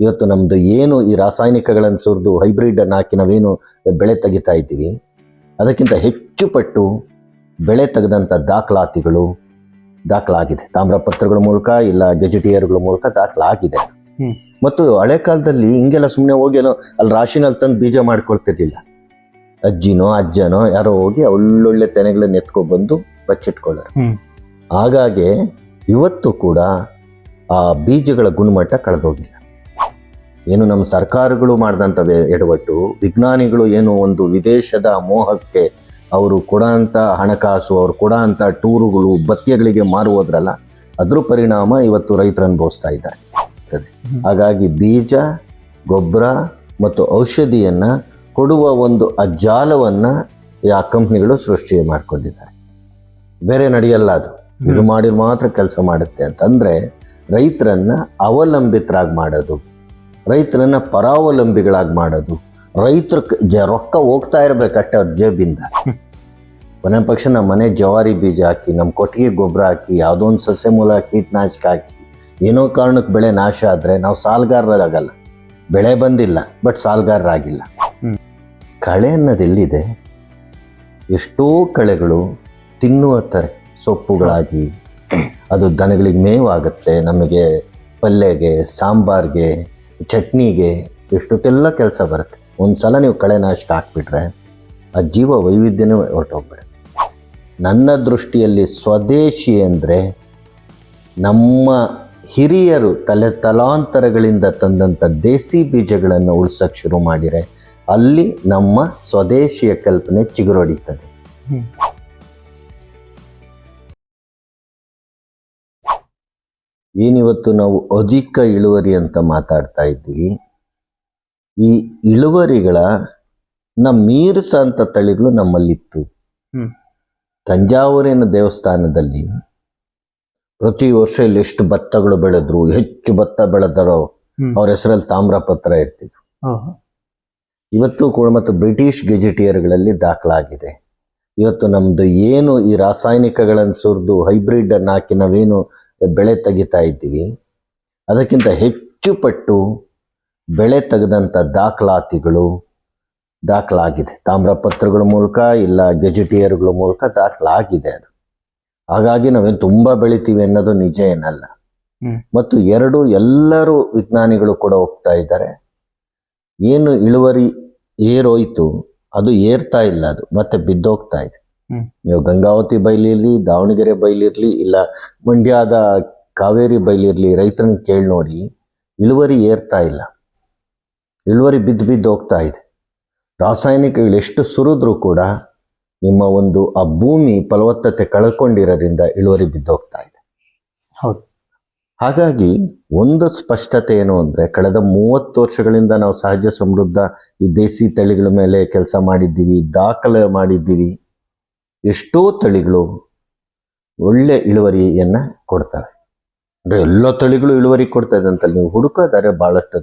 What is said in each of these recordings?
ಇವತ್ತು ನಮ್ದು ಏನು ಈ ರಾಸಾಯನಿಕಗಳನ್ನು ಸುರಿದು ಹೈಬ್ರಿಡ್ ಅನ್ನು ಹಾಕಿ ನಾವೇನು ಬೆಳೆ ತೆಗಿತಾ ಇದ್ದೀವಿ ಅದಕ್ಕಿಂತ ಹೆಚ್ಚು ಪಟ್ಟು ಬೆಳೆ ತೆಗೆದಂಥ ದಾಖಲಾತಿಗಳು ದಾಖಲಾಗಿದೆ. ತಾಮ್ರ ಪತ್ರಗಳ ಮೂಲಕ ಇಲ್ಲ ಗೆಜೆಟಿಯರ್ಗಳ ಮೂಲಕ ದಾಖಲಾಗಿದೆ. ಮತ್ತು ಹಳೆ ಕಾಲದಲ್ಲಿ ಹಿಂಗೆಲ್ಲ ಸುಮ್ಮನೆ ಹೋಗಿ ಏನೋ ಅಲ್ಲಿ ರಾಶಿನಲ್ಲಿ ತಂದು ಬೀಜ ಮಾಡ್ಕೊಳ್ತಿರ್ಲಿಲ್ಲ. ಅಜ್ಜಿನೋ ಅಜ್ಜನೋ ಯಾರೋ ಹೋಗಿ ಒಳ್ಳೊಳ್ಳೆ ತೆನೆಗಳನ್ನ ಎತ್ಕೊಬಂದು ಬಚ್ಚಿಟ್ಕೊಳ್ಳೋರು. ಹಾಗಾಗಿ ಇವತ್ತು ಕೂಡ ಆ ಬೀಜಗಳ ಗುಣಮಟ್ಟ ಕಳೆದೋಗಿಲ್ಲ ಏನು ನಮ್ಮ ಸರ್ಕಾರಗಳು ಮಾಡಿದಂಥ ಎಡವಟ್ಟು, ವಿಜ್ಞಾನಿಗಳು ಏನು ಒಂದು ವಿದೇಶದ ಮೋಹಕ್ಕೆ ಅವರು ಕೊಡೋಂಥ ಹಣಕಾಸು, ಅವ್ರು ಕೊಡೋಂಥ ಟೂರುಗಳು ಭತ್ಯಗಳಿಗೆ ಮಾರುವುದ್ರಲ್ಲ, ಅದ್ರ ಪರಿಣಾಮ ಇವತ್ತು ರೈತರು ಅನುಭವಿಸ್ತಾ ಇದ್ದಾರೆ. ಹಾಗಾಗಿ ಬೀಜ, ಗೊಬ್ಬರ ಮತ್ತು ಔಷಧಿಯನ್ನು ಕೊಡುವ ಒಂದು ಅಜ್ಜಾಲವನ್ನು ಆ ಕಂಪ್ನಿಗಳು ಸೃಷ್ಟಿ ಮಾಡಿಕೊಂಡಿದ್ದಾರೆ. ಬೇರೆ ನಡೆಯಲ್ಲ ಅದು. ಇದು ಮಾಡಿ ಮಾತ್ರ ಕೆಲಸ ಮಾಡುತ್ತೆ ಅಂತಂದರೆ ರೈತರನ್ನು ಅವಲಂಬಿತರಾಗಿ ಮಾಡೋದು. ರೈತರನ್ನ ಪರಾವಲಂಬಿಗಳಾಗಿ ಮಾಡೋದು. ರೈತರ ಜ ರೊಕ್ಕ ಹೋಗ್ತಾ ಇರಬೇಕಷ್ಟೇ ಅವ್ರ ಜೇಬಿಂದ. ಕೊನೆ ಪಕ್ಷ ನಮ್ಮ ಮನೆ ಜವಾರಿ ಬೀಜ ಹಾಕಿ ನಮ್ಮ ಕೊಟ್ಟಿಗೆ ಗೊಬ್ಬರ ಹಾಕಿ ಯಾವುದೋ ಒಂದು ಸಸ್ಯ ಮೂಲ ಕೀಟನಾಶಕ ಹಾಕಿ ಏನೋ ಕಾರಣಕ್ಕೆ ಬೆಳೆ ನಾಶ ಆದರೆ ನಾವು ಸಾಲಗಾರರಾಗಲ್ಲ ಬೆಳೆ ಬಂದಿಲ್ಲ ಬಟ್ ಸಾಲಗಾರರಾಗಿಲ್ಲ. ಕಳೆ ಅನ್ನೋದು ಎಲ್ಲಿದೆ? ಎಷ್ಟೋ ಕಳೆಗಳು ತಿನ್ನುವ ಥರ ಸೊಪ್ಪುಗಳಾಗಿ ಅದು ದನಗಳಿಗೆ ಮೇವಾಗುತ್ತೆ ನಮಗೆ ಪಲ್ಯಗೆ ಸಾಂಬಾರ್ಗೆ ಚಟ್ನಿಗೆ ಇಷ್ಟಕ್ಕೆಲ್ಲ ಕೆಲಸ ಬರುತ್ತೆ. ಒಂದು ಸಲ ನೀವು ಕಳೆನಾಶಕ ಹಾಕ್ಬಿಟ್ರೆ ಆ ಜೀವ ವೈವಿಧ್ಯನೇ ಹೊರಟೋಗ್ಬಿಡುತ್ತೆ. ನನ್ನ ದೃಷ್ಟಿಯಲ್ಲಿ ಸ್ವದೇಶಿ ಅಂದರೆ ನಮ್ಮ ಹಿರಿಯರು ತಲೆ ತಲಾಂತರಗಳಿಂದ ತಂದಂಥ ದೇಸಿ ಬೀಜಗಳನ್ನು ಉಳಿಸೋಕ್ಕೆ ಶುರು ಮಾಡಿದರೆ ಅಲ್ಲಿ ನಮ್ಮ ಸ್ವದೇಶಿಯ ಕಲ್ಪನೆ ಚಿಗುರೊಡಿತದೆ ಏನಿವತ್ತು ನಾವು ಅಧಿಕ ಇಳುವರಿ ಅಂತ ಮಾತಾಡ್ತಾ ಇದ್ದೀವಿ ಈ ಇಳುವರಿಗಳ ಮೀರ್ಸ ಅಂತ ತಳಿಗಳು ನಮ್ಮಲ್ಲಿತ್ತು. ತಂಜಾವೂರಿನ ದೇವಸ್ಥಾನದಲ್ಲಿ ಪ್ರತಿ ವರ್ಷ ಇಲ್ಲಿ ಎಷ್ಟು ಭತ್ತಗಳು ಬೆಳೆದ್ರು ಹೆಚ್ಚು ಭತ್ತ ಬೆಳೆದರೋ. ಅವ್ರ ಹೆಸರಲ್ಲಿ ತಾಮ್ರಪತ್ರ ಪತ್ರ ಓಹೋ. ಇವತ್ತು ಕೂಡ ಮತ್ತು ಬ್ರಿಟಿಷ್ ಗೆಜೆಟಿಯರ್ಗಳಲ್ಲಿ ದಾಖಲಾಗಿದೆ ಇವತ್ತು ನಮ್ದು ಏನು ಈ ರಾಸಾಯನಿಕಗಳನ್ನು ಸುರಿದು ಹೈಬ್ರಿಡ್ ಅನ್ನು ಹಾಕಿ ನಾವೇನು ಬೆಳೆ ತೆಗಿತಾ ಇದ್ದೀವಿ. ಅದಕ್ಕಿಂತ ಹೆಚ್ಚು ಪಟ್ಟು ಬೆಳೆ ತೆಗೆದಂಥ ದಾಖಲಾತಿಗಳು ದಾಖಲಾಗಿದೆ. ತಾಮ್ರಪತ್ರಗಳ ಮೂಲಕ ಇಲ್ಲ ಗೆಜೆಟಿಯರ್ಗಳ ಮೂಲಕ ದಾಖಲಾಗಿದೆ ಅದು. ಹಾಗಾಗಿ ನಾವೇನು ತುಂಬ ಬೆಳಿತೀವಿ ಅನ್ನೋದು ನಿಜ ಏನಲ್ಲ. ಮತ್ತು ಎರಡು ಎಲ್ಲರೂ ವಿಜ್ಞಾನಿಗಳು ಕೂಡ ಹೋಗ್ತಾ ಇದ್ದಾರೆ. ಏನು ಇಳುವರಿ ಏರೋಯ್ತು ಅದು ಏರ್ತಾ ಇಲ್ಲ ಅದು. ಮತ್ತೆ ಬಿದ್ದೋಗ್ತಾ ಇದೆ. ನೀವು ಗಂಗಾವತಿ ಬೈಲಿರ್ಲಿ ದಾವಣಗೆರೆ ಬೈಲಿರ್ಲಿ ಇಲ್ಲ ಮಂಡ್ಯದ ಕಾವೇರಿ ಬೈಲಿರ್ಲಿ ರೈತರನ್ನ ಕೇಳಿ ನೋಡಿ ಇಳುವರಿ ಏರ್ತಾ ಇಲ್ಲ. ಇಳುವರಿ ಬಿದ್ದು ಬಿದ್ದು ಹೋಗ್ತಾ ಇದೆ. ರಾಸಾಯನಿಕಗಳು ಎಷ್ಟು ಸುರಿದ್ರು ಕೂಡ ನಿಮ್ಮ ಒಂದು ಆ ಭೂಮಿ ಫಲವತ್ತತೆ ಕಳ್ಕೊಂಡಿರೋದ್ರಿಂದ ಇಳುವರಿ ಬಿದ್ದೋಗ್ತಾ ಇದೆ. ಹೌದು. ಹಾಗಾಗಿ ಒಂದು ಸ್ಪಷ್ಟತೆ ಏನು ಅಂದರೆ ಕಳೆದ ಮೂವತ್ತು ವರ್ಷಗಳಿಂದ ನಾವು ಸಹಜ ಸಮೃದ್ಧ ಈ ದೇಸಿ ತಳಿಗಳ ಮೇಲೆ ಕೆಲಸ ಮಾಡಿದ್ದೀವಿ ದಾಖಲೆ ಮಾಡಿದ್ದೀವಿ. ಎಷ್ಟೋ ತಳಿಗಳು ಒಳ್ಳೆ ಇಳುವರಿಯನ್ನು ಕೊಡ್ತವೆ. ಅಂದರೆ ಎಲ್ಲ ತಳಿಗಳು ಇಳುವರಿ ಕೊಡ್ತಾ ಇದೆ ಅಂತ ನೀವು ಹುಡುಕೋದಾರೆ ಭಾಳಷ್ಟು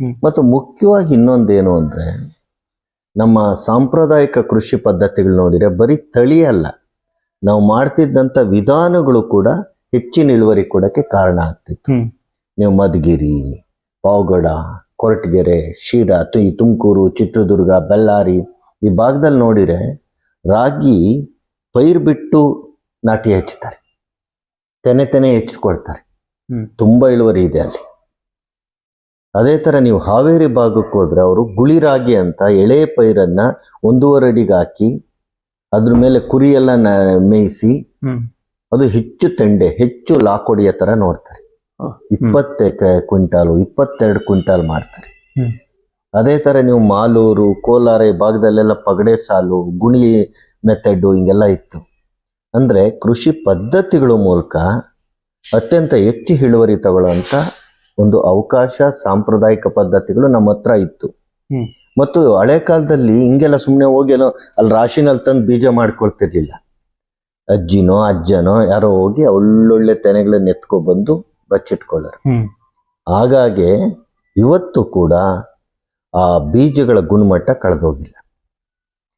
ಹ್ಮ್. ಮತ್ತು ಮುಖ್ಯವಾಗಿ ಇನ್ನೊಂದೇನು ಅಂದರೆ ನಮ್ಮ ಸಾಂಪ್ರದಾಯಿಕ ಕೃಷಿ ಪದ್ಧತಿಗಳು ನೋಡಿದರೆ ಬರೀ ತಳಿ ಅಲ್ಲ ನಾವು ಮಾಡ್ತಿದ್ದಂಥ ವಿಧಾನಗಳು ಕೂಡ ಹೆಚ್ಚಿನ ಇಳುವರಿ ಕೊಡೋಕ್ಕೆ ಕಾರಣ ಆಗ್ತಿತ್ತು. ನೀವು ಮಧುಗಿರಿ ಪಾವಗಡ ಕೊರಟಗೆರೆ ಶಿರಾ ತುಮಕೂರು ಚಿತ್ರದುರ್ಗ ಬಳ್ಳಾರಿ ಈ ಭಾಗದಲ್ಲಿ ನೋಡಿದರೆ ರಾಗಿ ಪೈರು ಬಿಟ್ಟು ನಾಟಿ ಹೆಚ್ಚುತ್ತಾರೆ. ತೆನೆ ತೆನೆ ಹೆಚ್ಚಿಕೊಳ್ತಾರೆ. ತುಂಬ ಇಳುವರಿ ಇದೆ ಅಲ್ಲಿ. ಅದೇ ಥರ ನೀವು ಹಾವೇರಿ ಭಾಗಕ್ಕೆ ಹೋದ್ರೆ ಅವರು ಗುಳಿ ರಾಗಿ ಅಂತ ಎಳೆ ಪೈರನ್ನ ಒಂದೂವರೆ ಅಡಿಗೆ ಹಾಕಿ ಅದ್ರ ಮೇಲೆ ಕುರಿಯೆಲ್ಲ ಮೇಯಿಸಿ ಅದು ಹೆಚ್ಚು ತೆಂಡೆ ಹೆಚ್ಚು ಲಾಕೊಡಿಯ ಥರ ನೋಡ್ತಾರೆ. ಇಪ್ಪತ್ತೆ ಕ್ವಿಂಟಾಲು ಇಪ್ಪತ್ತೆರಡು ಕ್ವಿಂಟಾಲ್ ಮಾಡ್ತಾರೆ. ಅದೇ ಥರ ನೀವು ಮಾಲೂರು ಕೋಲಾರ ಈ ಭಾಗದಲ್ಲೆಲ್ಲ ಪಗಡೆ ಸಾಲು ಗುಣಿ ಮೆಥಡು ಹಿಂಗೆಲ್ಲ ಇತ್ತು ಅಂದರೆ ಕೃಷಿ ಪದ್ಧತಿಗಳ ಮೂಲಕ ಅತ್ಯಂತ ಹೆಚ್ಚು ಇಳುವರಿ ತಗೊಳ್ಳುವಂಥ ಒಂದು ಅವಕಾಶ ಸಾಂಪ್ರದಾಯಿಕ ಪದ್ಧತಿಗಳು ನಮ್ಮ ಹತ್ರ ಇತ್ತು. ಮತ್ತು ಹಳೆ ಕಾಲದಲ್ಲಿ ಹಿಂಗೆಲ್ಲ ಸುಮ್ಮನೆ ಹೋಗಿ ಏನೋ ಅಲ್ಲಿ ರಾಶಿನಲ್ಲಿ ತಂದು ಬೀಜ ಮಾಡ್ಕೊಳ್ತಿರ್ಲಿಲ್ಲ ಅಜ್ಜಿನೋ ಅಜ್ಜನೋ ಯಾರೋ ಹೋಗಿ ಒಳ್ಳೊಳ್ಳೆ ತೆನೆಗಳನ್ನ ಬಂದು ಬಚ್ಚಿಟ್ಕೊಳ್ಳೋರು. ಹಾಗಾಗಿ ಇವತ್ತು ಕೂಡ ಆ ಬೀಜಗಳ ಗುಣಮಟ್ಟ ಕಳೆದೋಗಿಲ್ಲ.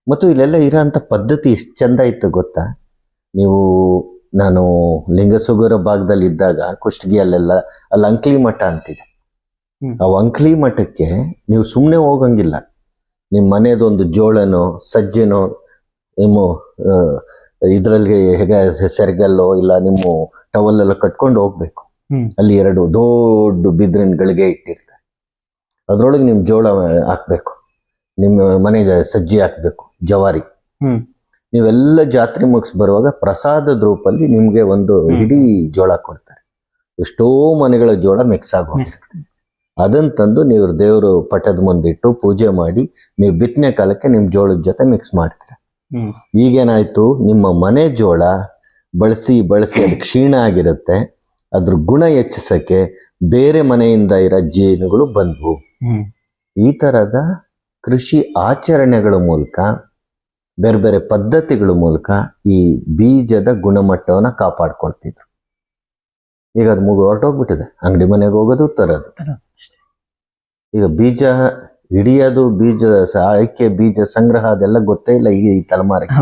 ಮತ್ತು ಇಲ್ಲೆಲ್ಲ ಇರೋಂಥ ಪದ್ಧತಿ ಎಷ್ಟು ಚಂದ ಇತ್ತು ಗೊತ್ತಾ? ನೀವು ನಾನು ಲಿಂಗಸುಗರ ಭಾಗದಲ್ಲಿ ಇದ್ದಾಗ ಕುಷ್ಟಗಿ ಅಲ್ಲೆಲ್ಲ ಅಲ್ಲಿ ಅಂಕ್ಲಿ ಮಠ ಅಂತಿದೆ. ಆ ಅಂಕ್ಲಿ ಮಠಕ್ಕೆ ನೀವು ಸುಮ್ಮನೆ ಹೋಗಂಗಿಲ್ಲ. ನಿಮ್ಮ ಮನೆದೊಂದು ಜೋಳನೋ ಸಜ್ಜೆನೋ ನಿಮ್ಮ ಇದರಲ್ಲಿ ಹೇಗೆ ಸೆರಗಲ್ಲೋ ಇಲ್ಲ ನಿಮ್ಮ ಟವಲ್ ಎಲ್ಲ ಕಟ್ಕೊಂಡು ಹೋಗ್ಬೇಕು. ಅಲ್ಲಿ ಎರಡು ದೊಡ್ಡ ಬಿದಿರಿನ ಗಳಿಗೆ ಇಟ್ಟಿರ್ತಾರೆ. ಅದ್ರೊಳಗೆ ನಿಮ್ಮ ಜೋಳ ಹಾಕ್ಬೇಕು. ನಿಮ್ಮ ಮನೆಗೆ ಸಜ್ಜಿ ಹಾಕ್ಬೇಕು ಜವಾರಿ. ನೀವೆಲ್ಲ ಜಾತ್ರೆ ಮುಗಿಸ್ ಬರುವಾಗ ಪ್ರಸಾದದ ರೂಪದಲ್ಲಿ ನಿಮ್ಗೆ ಒಂದು. ಇಡೀ ಜೋಳ ಕೊಡ್ತಾರೆ. ಎಷ್ಟೋ ಮನೆಗಳ ಜೋಳ ಮಿಕ್ಸ್ ಆಗೋ ಅದನ್ನ ತಂದು ನೀವು ದೇವರು ಪಟದ ಮುಂದಿಟ್ಟು ಪೂಜೆ ಮಾಡಿ ನೀವು ಬಿತ್ತನೆ ಕಾಲಕ್ಕೆ ನಿಮ್ಮ ಜೋಳದ ಜೊತೆ ಮಿಕ್ಸ್ ಮಾಡ್ತೀರ. ಈಗೇನಾಯ್ತು? ನಿಮ್ಮ ಮನೆ ಜೋಳ ಬಳಸಿ ಬಳಸಿ ಅದು ಕ್ಷೀಣ ಆಗಿರುತ್ತೆ. ಅದ್ರ ಗುಣ ಹೆಚ್ಚಿಸಕ್ಕೆ ಬೇರೆ ಮನೆಯಿಂದ ಇರೋ ಜೇನುಗಳು ಬಂದ್ವು. ಈ ತರದ ಕೃಷಿ ಆಚರಣೆಗಳ ಮೂಲಕ ಬೇರೆ ಬೇರೆ ಪದ್ಧತಿಗಳ ಮೂಲಕ ಈ ಬೀಜದ ಗುಣಮಟ್ಟವನ್ನ ಕಾಪಾಡ್ಕೊಳ್ತಿದ್ರು. ಈಗ ಅದು ಮುಗಿ ಹೊರಟೋಗ್ಬಿಟ್ಟಿದೆ. ಅಂಗಡಿ ಮನೆಗೆ ಹೋಗೋದು ತರೋದು. ಈಗ ಬೀಜ ಹಿಡಿಯೋದು ಬೀಜ ಆಯ್ಕೆ ಬೀಜ ಸಂಗ್ರಹ ಅದೆಲ್ಲ ಗೊತ್ತೇ ಇಲ್ಲ ಈಗ ಈ ತಲೆಮಾರಿಗೆ.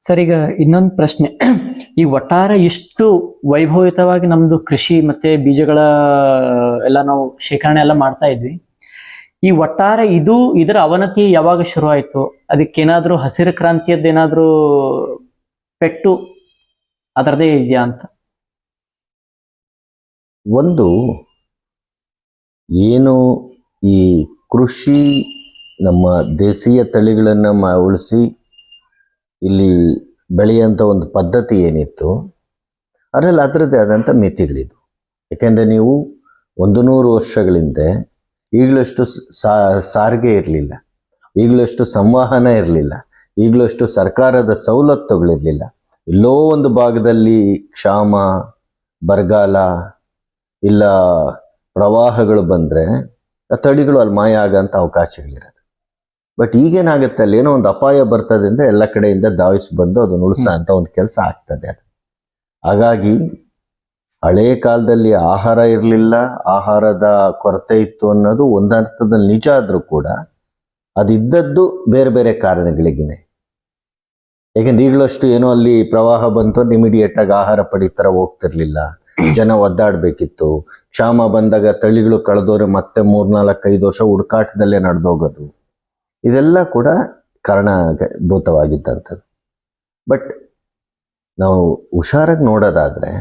ಸರ್, ಈಗ ಇನ್ನೊಂದು ಪ್ರಶ್ನೆ. ಈ ಒಟ್ಟಾರೆ ಇಷ್ಟು ವೈಭವಿತವಾಗಿ ನಮ್ದು ಕೃಷಿ ಮತ್ತೆ ಬೀಜಗಳ, ಎಲ್ಲ ನಾವು ಶೇಖರಣೆ ಎಲ್ಲ ಮಾಡ್ತಾ ಇದ್ವಿ. ಈ ಒಟ್ಟಾರೆ ಇದು ಇದರ ಅವನತಿ ಯಾವಾಗ ಶುರು ಆಯ್ತು? ಅದಕ್ಕೇನಾದ್ರೂ ಹಸಿರು ಕ್ರಾಂತಿಯದ್ದು ಏನಾದ್ರೂ ಪೆಟ್ಟು ಅದರದೇ ಇದೆಯಾ ಅಂತ? ಒಂದು, ಏನು ಈ ಕೃಷಿ ನಮ್ಮ ದೇಶೀಯ ತಳಿಗಳನ್ನ ಉಳಿಸಿ ಇಲ್ಲಿ ಬೆಳೆಯುವಂಥ ಒಂದು ಪದ್ಧತಿ ಏನಿತ್ತು, ಅದರಲ್ಲಿ ಅದರದ್ದೇ ಆದಂಥ ಮಿತಿಗಳಿದ್ವು. ಯಾಕೆಂದರೆ ನೀವು ಒಂದು ನೂರು ವರ್ಷಗಳಿಂದ ಈಗಲಷ್ಟು ಸಾರಿಗೆ ಇರಲಿಲ್ಲ, ಈಗಲಷ್ಟು ಸಂವಹನ ಇರಲಿಲ್ಲ, ಈಗಲಷ್ಟು ಸರ್ಕಾರದ ಸವಲತ್ತುಗಳಿರಲಿಲ್ಲ ಎಲ್ಲೋ ಒಂದು ಭಾಗದಲ್ಲಿ ಕ್ಷಾಮ, ಬರಗಾಲ, ಇಲ್ಲ ಪ್ರವಾಹಗಳು ಬಂದರೆ ಆ ಅಲ್ಲಿ ಮಾಯ ಆಗೋಂಥ ಅವಕಾಶಗಳಿರೋದು ಬಟ್ ಈಗೇನಾಗುತ್ತೆ ಅಲ್ಲಿ ಏನೋ ಒಂದು ಅಪಾಯ ಬರ್ತದೆ ಅಂದರೆ ಎಲ್ಲ ಕಡೆಯಿಂದ ಧಾವಿಸಿ ಬಂದು ಅದನ್ನು ಉಳಿಸೋ ಅಂತ ಒಂದು ಕೆಲಸ ಆಗ್ತದೆ ಅದು. ಹಾಗಾಗಿ ಹಳೆ ಕಾಲದಲ್ಲಿ ಆಹಾರ ಇರಲಿಲ್ಲ, ಆಹಾರದ ಕೊರತೆ ಇತ್ತು ಅನ್ನೋದು ಒಂದರ್ಥದಲ್ಲಿ ನಿಜ ಆದರೂ ಕೂಡ ಅದಿದ್ದದ್ದು ಬೇರೆ ಬೇರೆ ಕಾರಣಗಳಿಗೇನೆ. ಯಾಕೆಂದ್ರೆ ಈಗಲಷ್ಟು ಏನೋ ಅಲ್ಲಿ ಪ್ರವಾಹ ಬಂತು ಇಮಿಡಿಯೇಟ್ ಆಗಿ ಆಹಾರ ಪಡಿತರ ಹೋಗ್ತಿರ್ಲಿಲ್ಲ. ಜನ ಒದ್ದಾಡಬೇಕಿತ್ತು. ಕ್ಷಾಮ ಬಂದಾಗ ತಳಿಗಳು ಕಳೆದೋರೆ ಮತ್ತೆ ಮೂರ್ನಾಲ್ಕು ಐದು ವರ್ಷ ಹುಡುಕಾಟದಲ್ಲೇ ನಡೆದೋಗೋದು. ಇದೆಲ್ಲ ಕೂಡ ಕಾರಣಭೂತವಾಗಿದ್ದಂಥದ್ದು. ಬಟ್ ನಾವು ಹುಷಾರಾಗಿ ನೋಡೋದಾದರೆ,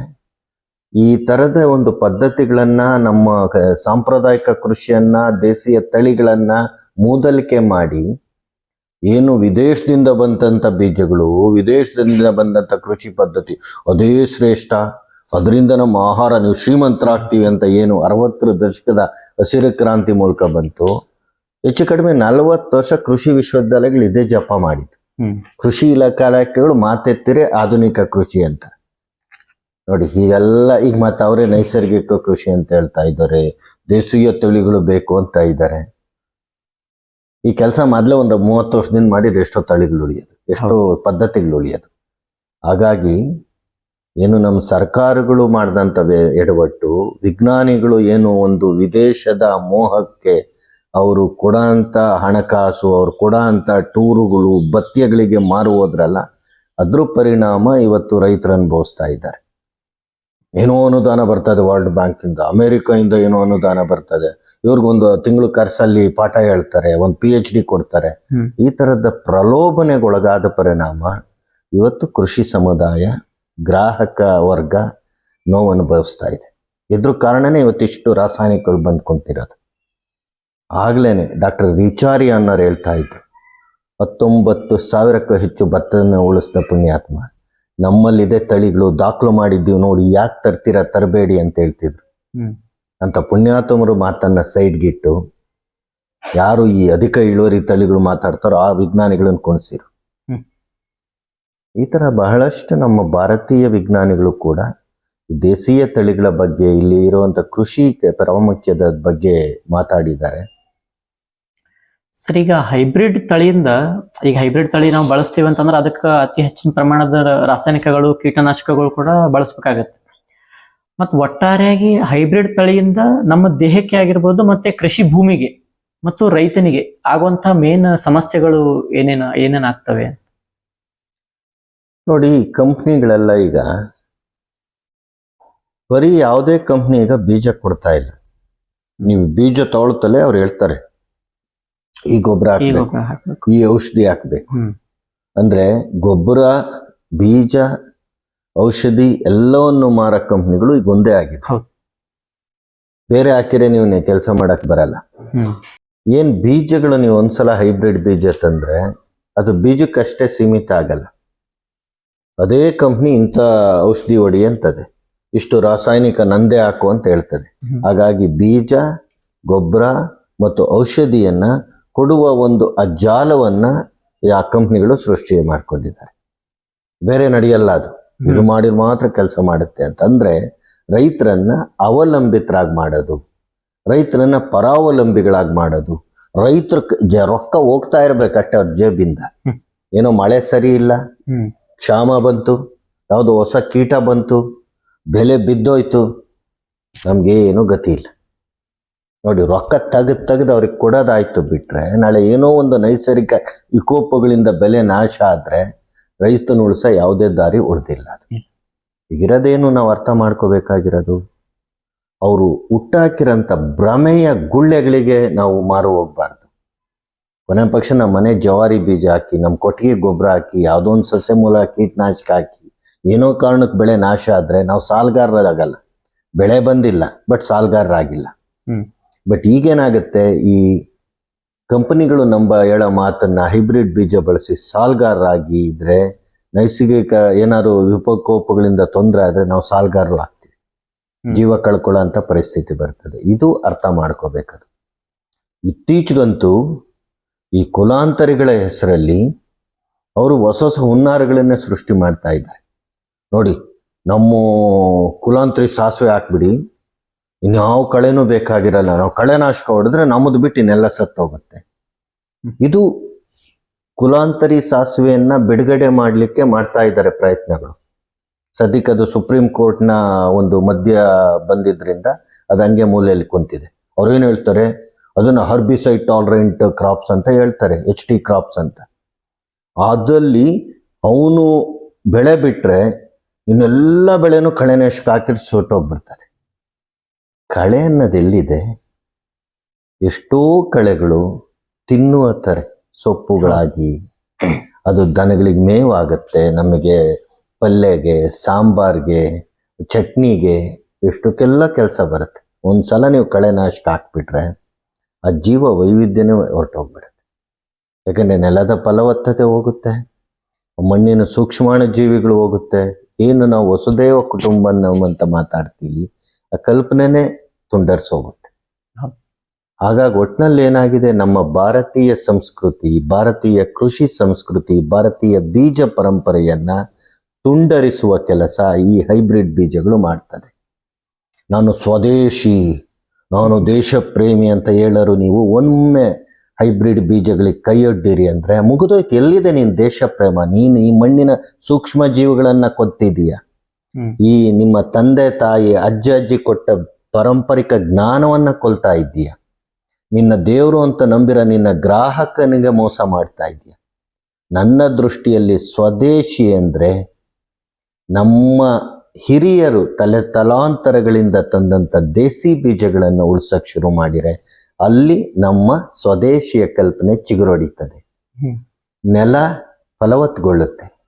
ಈ ಥರದ ಒಂದು ಪದ್ಧತಿಗಳನ್ನು, ನಮ್ಮ ಸಾಂಪ್ರದಾಯಿಕ ಕೃಷಿಯನ್ನು ದೇಶೀಯ ತಳಿಗಳನ್ನು ಮೂದಲಿಕೆ ಮಾಡಿ, ಏನು ವಿದೇಶದಿಂದ ಬಂದಂಥ ಬೀಜಗಳು, ವಿದೇಶದಿಂದ ಬಂದಂಥ ಕೃಷಿ ಪದ್ಧತಿ, ಅದೇ ಶ್ರೇಷ್ಠ, ಅದರಿಂದ ನಮ್ಮ ಆಹಾರ ನೀವು ಶ್ರೀಮಂತರಾಗ್ತೀವಿ ಅಂತ ಏನು ಅರವತ್ತರ ದಶಕದ ಹಸಿರು ಕ್ರಾಂತಿ ಮೂಲಕ ಬಂತು ಹೆಚ್ಚು ಕಡಿಮೆ ನಲವತ್ತು ವರ್ಷ ಕೃಷಿ ವಿಶ್ವವಿದ್ಯಾಲಯಗಳು ಇದೇ ಜಪ ಮಾಡಿದ್ದು. ಕೃಷಿ ಇಲಾಖೆಗಳು ಮಾತೆತ್ತಿರೆ ಆಧುನಿಕ ಕೃಷಿ ಅಂತ. ನೋಡಿ ಹೀಗೆಲ್ಲ ಈಗ ಮತ್ತೆ ಅವರೇ ನೈಸರ್ಗಿಕ ಕೃಷಿ ಅಂತ ಹೇಳ್ತಾ ಇದ್ದಾರೆ. ದೇಶೀಯ ತಳಿಗಳು ಬೇಕು ಅಂತ ಇದ್ದಾರೆ. ಈ ಕೆಲಸ ಮೊದಲೇ ಒಂದು ಮೂವತ್ತು ವರ್ಷದಿಂದ ಮಾಡಿದ್ರೆ ಎಷ್ಟೋ ತಳಿಗಳು ಉಳಿಯೋದು ಎಷ್ಟೋ ಪದ್ಧತಿಗಳು ಉಳಿಯೋದು. ಹಾಗಾಗಿ ಏನು ನಮ್ಮ ಸರ್ಕಾರಗಳು ಮಾಡಿದಂಥ ಎಡವಟ್ಟು ವಿಜ್ಞಾನಿಗಳು ಏನು ಒಂದು ವಿದೇಶದ ಮೋಹಕ್ಕೆ ಅವರು ಕೊಡಂತ ಹಣಕಾಸು ಅವ್ರು ಅಂಥ ಟೂರುಗಳು ಭತ್ಯಗಳಿಗೆ ಮಾರುವುದ್ರಲ್ಲ ಅದ್ರ ಪರಿಣಾಮ ಇವತ್ತು ರೈತರು ಅನುಭವಿಸ್ತಾ ಇದ್ದಾರೆ. ಏನೋ ಅನುದಾನ ಬರ್ತದೆ ವರ್ಲ್ಡ್ ಬ್ಯಾಂಕಿಂದ ಇಂದ ಏನೋ ಅನುದಾನ ಬರ್ತದೆ. ಇವ್ರಿಗೊಂದು ತಿಂಗಳು ಖರ್ಚಲ್ಲಿ ಪಾಠ ಹೇಳ್ತಾರೆ ಒಂದು ಪಿ ಎಚ್ ಡಿ ಕೊಡ್ತಾರೆ. ಈ ಥರದ ಪ್ರಲೋಭನೆಗೊಳಗಾದ ಪರಿಣಾಮ ಇವತ್ತು ಕೃಷಿ ಸಮುದಾಯ ಗ್ರಾಹಕ ವರ್ಗ ನೋವು ಅನುಭವಿಸ್ತಾ ಇದೆ. ಇದ್ರ ಕಾರಣನೇ ಇವತ್ತಿಷ್ಟು ರಾಸಾಯನಿಕಗಳು ಬಂದು ಕುಂತಿರೋದು. ಆಗ್ಲೇನೆ ಡಾಕ್ಟರ್ ರಿಚಾರಿ ಅನ್ನೋರು ಹೇಳ್ತಾ ಇದ್ರು ಹತ್ತೊಂಬತ್ತು ಸಾವಿರಕ್ಕೂ ಹೆಚ್ಚು ಭತ್ತವನ್ನು ಉಳಿಸಿದ ಪುಣ್ಯಾತ್ಮ ನಮ್ಮಲ್ಲಿದೆ ತಳಿಗಳು ದಾಖಲು ಮಾಡಿದ್ದೀವಿ ನೋಡಿ ಯಾಕೆ ತರ್ತೀರಾ ತರಬೇಡಿ ಅಂತ ಹೇಳ್ತಿದ್ರು. ಅಂತ ಪುಣ್ಯಾತ್ಮರು ಮಾತನ್ನ ಸೈಡ್ಗಿಟ್ಟು ಯಾರು ಈ ಅಧಿಕ ಇಳುವರಿ ತಳಿಗಳು ಮಾತಾಡ್ತಾರೋ ಆ ವಿಜ್ಞಾನಿಗಳನ್ನು ಕುಣಿಸಿರು. ಈ ತರ ಬಹಳಷ್ಟು ನಮ್ಮ ಭಾರತೀಯ ವಿಜ್ಞಾನಿಗಳು ಕೂಡ ದೇಶೀಯ ತಳಿಗಳ ಬಗ್ಗೆ ಇಲ್ಲಿ ಇರುವಂತ ಕೃಷಿ ಪ್ರಾಮುಖ್ಯದ ಬಗ್ಗೆ ಮಾತಾಡಿದ್ದಾರೆ ಸರ್, ಈಗ ಹೈಬ್ರಿಡ್ ತಳಿಯಿಂದ, ಈಗ ಹೈಬ್ರಿಡ್ ತಳಿ ನಾವು ಬಳಸ್ತೀವಿ ಅಂತಂದ್ರೆ ಅದಕ್ಕೆ ಅತಿ ಹೆಚ್ಚಿನ ಪ್ರಮಾಣದ ರಾಸಾಯನಿಕಗಳು, ಕೀಟನಾಶಕಗಳು ಕೂಡ ಬಳಸ್ಬೇಕಾಗತ್ತೆ. ಮತ್ತು ಒಟ್ಟಾರೆಯಾಗಿ ಹೈಬ್ರಿಡ್ ತಳಿಯಿಂದ ನಮ್ಮ ದೇಹಕ್ಕೆ ಆಗಿರ್ಬೋದು ಮತ್ತೆ ಕೃಷಿ ಭೂಮಿಗೆ ಮತ್ತು ರೈತನಿಗೆ ಆಗುವಂತ ಮೇನ್ ಸಮಸ್ಯೆಗಳು ಏನೇನ ಏನೇನಾಗ್ತವೆ ನೋಡಿ ಕಂಪ್ನಿಗಳೆಲ್ಲ ಈಗ ಬರೀ ಯಾವುದೇ ಕಂಪ್ನಿ ಈಗ ಬೀಜ ಕೊಡ್ತಾ ಇಲ್ಲ. ನೀವು ಬೀಜ ತಗೊಳ್ತಲೇ ಅವ್ರು ಹೇಳ್ತಾರೆ. ಈ ಗೊಬ್ಬರ ಈ ಹಾಕ್ಬೇಕು. ಗೊಬ್ಬರ ಹಾಕ್ಬೇಕು. ಈ ಔಷಧಿ ಹಾಕ್ಬೇಕು. ಹ್ಮ್. ಅಂದ್ರೆ ಗೊಬ್ಬರ ಬೀಜ ಔಷಧಿ ಎಲ್ಲವನ್ನು ಮಾರೋ ಕಂಪ್ನಿಗಳು ಈಗ ಒಂದೇ ಆಗಿದೆ ಹೌದು. ಬೇರೆ ಹಾಕಿದ್ರೆ ನೀವು ಕೆಲಸ ಮಾಡಕ್ ಬರಲ್ಲ. ಹ್ಮ್. ಏನ್ ಬೀಜಗಳು ನೀವು ಒಂದ್ಸಲ ಹೈಬ್ರಿಡ್ ಬೀಜ ತಂದ್ರೆ ಅದು ಬೀಜಕ್ಕಷ್ಟೇ ಸೀಮಿತ ಆಗಲ್ಲ. ಅದೇ ಕಂಪ್ನಿ ಇಂಥ ಔಷಧಿ ಹೊಡಿ ಅಂತದೆ. ಇಷ್ಟು ರಾಸಾಯನಿಕ ನಂದೆ ಹಾಕು ಅಂತ ಹೇಳ್ತದೆ. ಹ್ಮ್. ಹಾಗಾಗಿ ಬೀಜ ಗೊಬ್ಬರ ಮತ್ತು ಔಷಧಿಯನ್ನ ಕೊಡುವ ಒಂದು ಅಜ್ಜಾಲವನ್ನು ಆ ಕಂಪ್ನಿಗಳು ಸೃಷ್ಟಿ ಮಾಡ್ಕೊಂಡಿದ್ದಾರೆ. ಬೇರೆ ನಡೆಯಲ್ಲ ಅದು. ಇದು ಮಾಡಿದ್ರೆ ಮಾತ್ರ ಕೆಲಸ ಮಾಡುತ್ತೆ ಅಂತಂದ್ರೆ ರೈತರನ್ನ ಅವಲಂಬಿತರಾಗಿ ಮಾಡೋದು ರೈತರನ್ನ ಪರಾವಲಂಬಿಗಳಾಗಿ ಮಾಡೋದು ರೈತರ ರೊಕ್ಕ ಹೋಗ್ತಾ ಇರ್ಬೇಕಷ್ಟೇ ಅವ್ರ ಜೇಬಿಂದ. ಏನೋ ಮಳೆ ಸರಿ ಇಲ್ಲ ಕ್ಷಾಮ ಬಂತು ಯಾವುದೋ ಹೊಸ ಕೀಟ ಬಂತು ಬೆಲೆ ಬಿದ್ದೋಯ್ತು ನಮ್ಗೆ ಏನು ಗತಿ ಇಲ್ಲ. ನೋಡಿ ರೊಕ್ಕ ತೆಗೆದು ತೆಗೆದು ಅವ್ರಿಗೆ ಕೊಡೋದಾಯ್ತು ಬಿಟ್ಟರೆ ನಾಳೆ ಏನೋ ಒಂದು ನೈಸರ್ಗಿಕ ವಿಕೋಪಗಳಿಂದ ಬೆಲೆ ನಾಶ ಆದರೆ ರೈತನ ಉಳಿಸ ಯಾವುದೇ ದಾರಿ ಉಳಿದಿಲ್ಲ ಅದು. ಇರೋದೇನು ನಾವು ಅರ್ಥ ಮಾಡ್ಕೋಬೇಕಾಗಿರೋದು? ಅವರು ಹುಟ್ಟಾಕಿರೋಂಥ ಭ್ರಮೆಯ ಗುಳ್ಳೆಗಳಿಗೆ ನಾವು ಮಾರು ಹೋಗ್ಬಾರ್ದು. ಕೊನೆ ಪಕ್ಷ ನಮ್ಮ ಮನೆ ಜವಾರಿ ಬೀಜ ಹಾಕಿ ನಮ್ಮ ಕೊಟ್ಟಿಗೆ ಗೊಬ್ಬರ ಹಾಕಿ ಯಾವುದೋ ಒಂದು ಸಸ್ಯ ಮೂಲ ಕೀಟನಾಶಕ ಹಾಕಿ ಏನೋ ಕಾರಣಕ್ಕೆ ಬೆಳೆ ನಾಶ ಆದರೆ ನಾವು ಸಾಲಗಾರರಾಗಲ್ಲ. ಬೆಳೆ ಬಂದಿಲ್ಲ ಬಟ್ ಸಾಲಗಾರರಾಗಿಲ್ಲ. ಬಟ್ ಈಗೇನಾಗುತ್ತೆ? ಈ ಕಂಪನಿಗಳು ನಂಬ ಹೇಳೋ ಮಾತನ್ನ ಹೈಬ್ರಿಡ್ ಬೀಜ ಬಳಸಿ ಸಾಲ್ಗಾರರಾಗಿ ಇದ್ರೆ ನೈಸರ್ಗಿಕ ಏನಾದ್ರು ವಿಪಕೋಪಗಳಿಂದ ತೊಂದರೆ ಆದರೆ ನಾವು ಸಾಲ್ಗಾರರು ಆಗ್ತೀವಿ. ಜೀವ ಕಳ್ಕೊಳ್ಳೋ ಅಂತ ಪರಿಸ್ಥಿತಿ ಬರ್ತದೆ. ಇದು ಅರ್ಥ ಮಾಡ್ಕೋಬೇಕದು. ಇತ್ತೀಚೆಗಂತೂ ಈ ಕುಲಾಂತರಿಗಳ ಹೆಸರಲ್ಲಿ ಅವರು ಹೊಸ ಹೊಸ ಹುನ್ನಾರಗಳನ್ನೇ ಸೃಷ್ಟಿ ಮಾಡ್ತಾ ಇದ್ದಾರೆ. ನೋಡಿ ನಮ್ಮ ಕುಲಾಂತರಿ ಸಾಸಿವೆ ಹಾಕ್ಬಿಡಿ. ಇನ್ಯಾವ ಕಳೆನೂ ಬೇಕಾಗಿರಲ್ಲ. ನಾವು ಕಳೆನಾಶಕ ಹೊಡೆದ್ರೆ ನಮ್ಮದು ಬಿಟ್ಟು ಇನ್ನೆಲ್ಲ ಸತ್ತೋಗುತ್ತೆ. ಇದು ಕುಲಾಂತರಿ ಸಾಸಿವೆಯನ್ನ ಬಿಡುಗಡೆ ಮಾಡಲಿಕ್ಕೆ ಮಾಡ್ತಾ ಇದ್ದಾರೆ ಪ್ರಯತ್ನಗಳು. ಸದ್ಯಕ್ಕೆ ಅದು ಸುಪ್ರೀಂ ಕೋರ್ಟ್ನ ಒಂದು ಮಧ್ಯ ಬಂದಿದ್ರಿಂದ ಅದು ಹಂಗೆ ಮೂಲೆಯಲ್ಲಿ ಕುಂತಿದೆ. ಏನು ಹೇಳ್ತಾರೆ? ಅದನ್ನ ಹರ್ಬಿಸೈಡ್ ಟಾಲರೆಂಟ್ ಕ್ರಾಪ್ಸ್ ಅಂತ ಹೇಳ್ತಾರೆ, ಎಚ್ ಟಿ ಕ್ರಾಪ್ಸ್ ಅಂತ. ಅದಲ್ಲಿ ಅವನು ಬೆಳೆ ಬಿಟ್ರೆ ಇನ್ನೆಲ್ಲ ಬೆಳೆನೂ ಕಳೆನಾಶಕ ಹಾಕಿರ್ ಸುಟ್ಟೋಗ್ಬಿಡ್ತದೆ ಕಳೆ ಅನ್ನೋದೆಲ್ಲಿದೆ? ಎಷ್ಟೋ ಕಳೆಗಳು ತಿನ್ನುವ ತರ ಸೊಪ್ಪುಗಳಾಗಿ ಅದು ದನಗಳಿಗೆ ಮೇವಾಗುತ್ತೆ, ನಮಗೆ ಪಲ್ಯಗೆ, ಸಾಂಬಾರ್ಗೆ, ಚಟ್ನಿಗೆ ಎಷ್ಟಕ್ಕೆಲ್ಲ ಕೆಲಸ ಬರುತ್ತೆ. ಒಂದ್ಸಲ ನೀವು ಕಳೆನಾಶಕ ಹಾಕ್ಬಿಟ್ರೆ ಆ ಜೀವ ವೈವಿಧ್ಯನೇ ಹೊರಟೋಗ್ಬಿಡುತ್ತೆ. ಯಾಕಂದರೆ ನೆಲದ ಫಲವತ್ತತೆ ಹೋಗುತ್ತೆ, ಮಣ್ಣಿನ ಸೂಕ್ಷ್ಮಾಣು ಜೀವಿಗಳು ಹೋಗುತ್ತೆ. ಏನು ನಾವು ವಸುದೇವ ಕುಟುಂಬ ಅಂತ ಮಾತಾಡ್ತೀವಿ ಆ ಕಲ್ಪನೆನೇ ತುಂಡರಿಸೋಗುತ್ತೆ. ಹಾಗಾಗಿ ಒಟ್ಟಿನಲ್ಲಿ ಏನಾಗಿದೆ? ನಮ್ಮ ಭಾರತೀಯ ಸಂಸ್ಕೃತಿ ಭಾರತೀಯ ಕೃಷಿ ಸಂಸ್ಕೃತಿ ಭಾರತೀಯ ಬೀಜ ಪರಂಪರೆಯನ್ನ ತುಂಡರಿಸುವ ಕೆಲಸ ಈ ಹೈಬ್ರಿಡ್ ಬೀಜಗಳು ಮಾಡ್ತಾರೆ ನಾನು ಸ್ವದೇಶಿ ನಾನು ದೇಶ ಪ್ರೇಮಿ ಅಂತ ಹೇಳರು ನೀವು ಒಮ್ಮೆ ಹೈಬ್ರಿಡ್ ಬೀಜಗಳಿಗೆ ಕೈಯೊಡ್ಡಿರಿ ಅಂದ್ರೆ ಮುಗಿದೋಯ್ತು. ಎಲ್ಲಿದೆ ನೀನು ದೇಶ ಪ್ರೇಮ ನೀನು ಈ ಮಣ್ಣಿನ ಸೂಕ್ಷ್ಮ ಜೀವಿಗಳನ್ನ ಕೊತ್ತಿದೀಯ. ಈ ನಿಮ್ಮ ತಂದೆ ತಾಯಿ ಅಜ್ಜ ಅಜ್ಜಿ ಕೊಟ್ಟ ಪಾರಂಪರಿಕ ಜ್ಞಾನವನ್ನ ಕೊಲ್ತಾ ಇದ್ದೀಯ? ನಿನ್ನ ದೇವರು ಅಂತ ನಂಬಿರ ನಿನ್ನ ಗ್ರಾಹಕನಿಗೆ ಮೋಸ ಮಾಡ್ತಾ ಇದೀಯ ನನ್ನ ದೃಷ್ಟಿಯಲ್ಲಿ ಸ್ವದೇಶಿ ಅಂದ್ರೆ ನಮ್ಮ ಹಿರಿಯರು ತಲೆ ತಲಾಂತರಗಳಿಂದ ತಂದಂತ ದೇಸಿ ಬೀಜಗಳನ್ನು ಉಳ್ಸಕ್ ಶುರು ಮಾಡಿರೆ ಅಲ್ಲಿ ನಮ್ಮ ಸ್ವದೇಶಿಯ ಕಲ್ಪನೆ ಚಿಗುರೊಡಿತದೆ. ನೆಲ ಫಲವತ್ತುಗೊಳ್ಳುತ್ತೆ.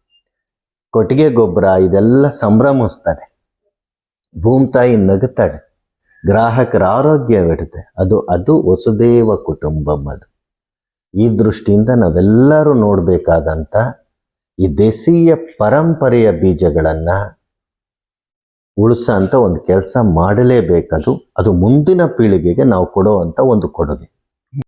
ಕೊಟ್ಟಿಗೆ ಗೊಬ್ಬರ ಇದೆಲ್ಲ ಸಂಭ್ರಮಿಸ್ತದೆ ಭೂಮ್ತಾಯಿ ನಗುತ್ತಾಳೆ. ಗ್ರಾಹಕರ ಆರೋಗ್ಯವಿಡುತ್ತೆ ಅದು ಅದು ವಸುದೇವ ಕುಟುಂಬಂ ಅದು. ಈ ದೃಷ್ಟಿಯಿಂದ ನಾವೆಲ್ಲರೂ ನೋಡಬೇಕಾದಂಥ ಈ ದೇಸೀಯ ಪರಂಪರೆಯ ಬೀಜಗಳನ್ನು ಉಳಿಸೋ ಅಂತ ಒಂದು ಕೆಲಸ ಮಾಡಲೇಬೇಕದು. ಅದು ಮುಂದಿನ ಪೀಳಿಗೆಗೆ ನಾವು ಕೊಡುವಂತ ಒಂದು ಕೊಡುಗೆ.